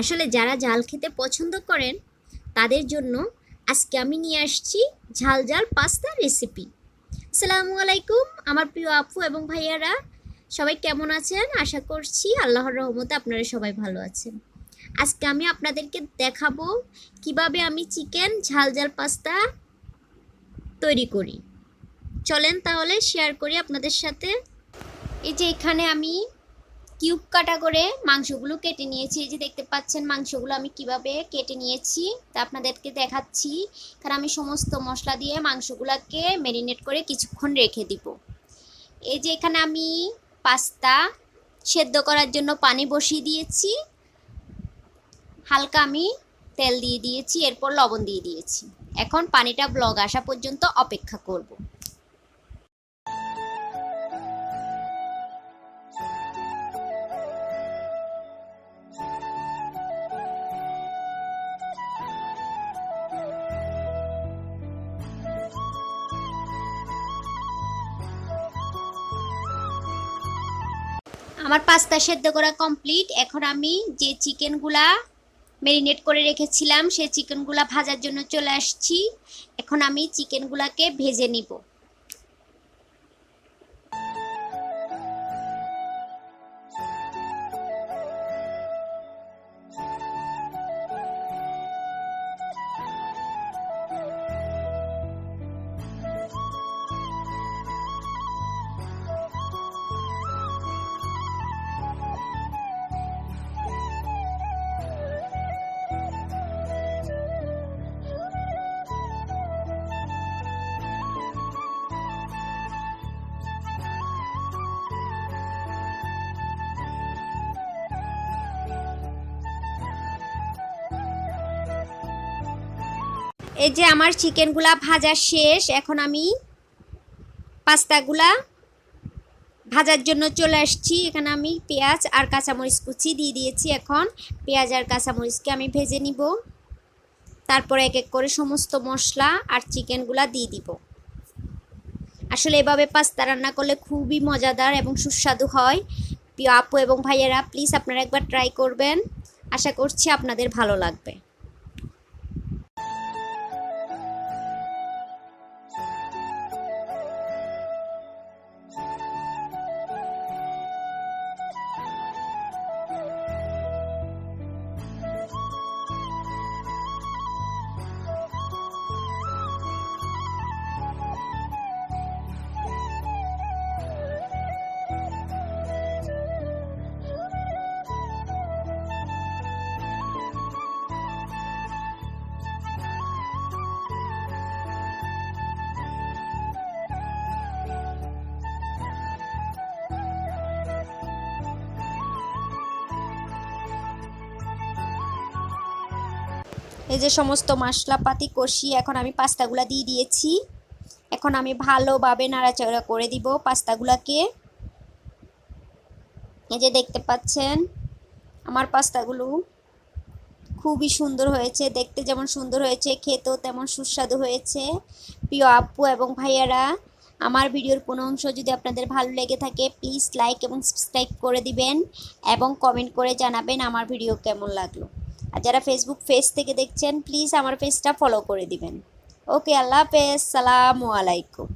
আসলে যারা ঝাল খেতে পছন্দ করেন, তাদের জন্য আজকে আমি নিয়ে আসছি ঝাল ঝাল পাস্তা রেসিপি আসসালামু আলাইকুম, আমার প্রিয় আপু এবং ভাইয়ারা, সবাই কেমন আছেন? আশা করছি আল্লাহর রহমতে আপনারা সবাই ভালো আছেন। আজকে আমি আপনাদেরকে দেখাবো কীভাবে আমি চিকেন ঝাল ঝাল পাস্তা তৈরি করি। চলেন তাহলে শেয়ার করি আপনাদের সাথে। এই যে এখানে আমি কিউব কাটা করে মাংসগুলো কেটে নিয়েছি। এই যে দেখতে পাচ্ছেন মাংসগুলো আমি কীভাবে কেটে নিয়েছি, তা আপনাদেরকে দেখাচ্ছি। কারণ আমি সমস্ত মশলা দিয়ে মাংসগুলোকে ম্যারিনেট করে কিছুক্ষণ রেখে দিব। এই যে এখানে আমি পাস্তা সেদ্ধ করার জন্য পানি বসিয়ে দিয়েছি। হালকা আমি তেল দিয়ে দিয়েছি, এরপর লবণ দিয়ে দিয়েছি। এখন পানিটা ব্লগ আসা পর্যন্ত অপেক্ষা করব। আমার পাস্তা সেদ্ধ করা কমপ্লিট এখন আমি যে চিকেনগুলা মেরিনেট করে রেখেছিলাম, সেই চিকেনগুলা ভাজার জন্য চলে আসছি। এখন আমি চিকেনগুলাকে ভেজে নিব। এই যে আমার চিকেনগুলা ভাজা শেষ, এখন আমি পাস্তাগুলা ভাজার জন্য চলে আসছি। এখানে আমি পেঁয়াজ আর কাঁচামরিচ কুচি দিয়ে দিয়েছি এখন। পেঁয়াজ আর কাঁচামরিচকে আমি ভেজে নিব। তারপরে এক এক করে সমস্ত মশলা আর চিকেনগুলা দিয়ে দিব। আসলে এভাবে পাস্তা রান্না করলে খুবই মজাদার এবং সুস্বাদু হয়। প্রিয় আপু এবং ভাইয়েরা, প্লিজ আপনারা একবার ট্রাই করবেন। আশা করছি আপনাদের ভালো লাগবে। এই যে সমস্ত মশলাপাতি কষিয়ে এখন আমি পাস্তাগুলা দিয়ে দিয়েছি। এখন আমি ভালোভাবে নাড়াচাড়া করে দিব পাস্তাগুলাকে। এই যে দেখতে পাচ্ছেন, আমার পাস্তাগুলো খুবই সুন্দর হয়েছে, দেখতে যেমন সুন্দর হয়েছে, খেতেও তেমন সুস্বাদু হয়েছে। প্রিয় আপু এবং ভাইয়ারা, আমার ভিডিওর কোনো অংশ যদি আপনাদের ভালো লেগে থাকে, প্লিজ লাইক এবং সাবস্ক্রাইব করে দিবেন এবং কমেন্ট করে জানাবেন আমার ভিডিও কেমন লাগল। আর যারা ফেসবুক পেজ থেকে দেখছেন প্লিজ আমার পেজটা ফলো করে দিবেন। ওকে আল্লাহ হাফেজ, সালামু আলাইকুম।